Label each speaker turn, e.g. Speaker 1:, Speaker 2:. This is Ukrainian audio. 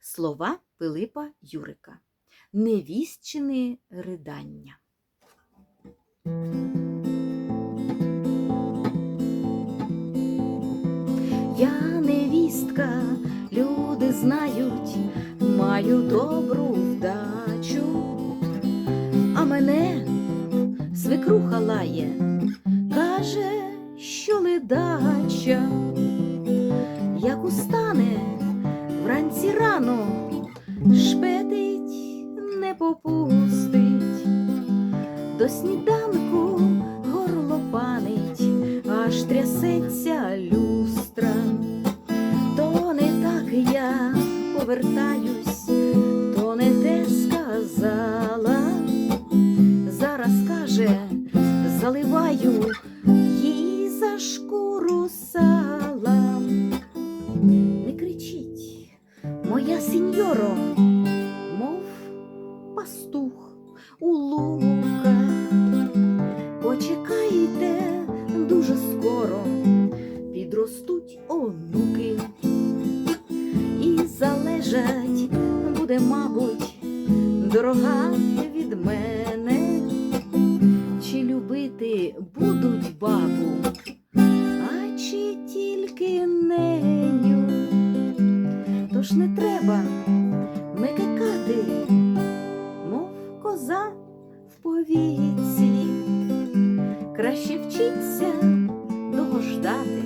Speaker 1: Слова Пилипа Юрика. Невістчини ридання. Я невістка, люди знають, маю добру вдачу, а мене свекруха лає, каже, що ледача, як устане рано, шпетить, не попустить, до сніданку горло панить, аж трясеться люстра, то не так я повертаюсь, то не те сказала. Зараз каже, заливаю моя мов пастух у луках. Почекайте дуже скоро, підростуть онуки, і залежать буде, мабуть, дорога від мене, чи любити будуть бабу, а чи тільки неню. Тож не треба повіці. Краще вчиться догождати.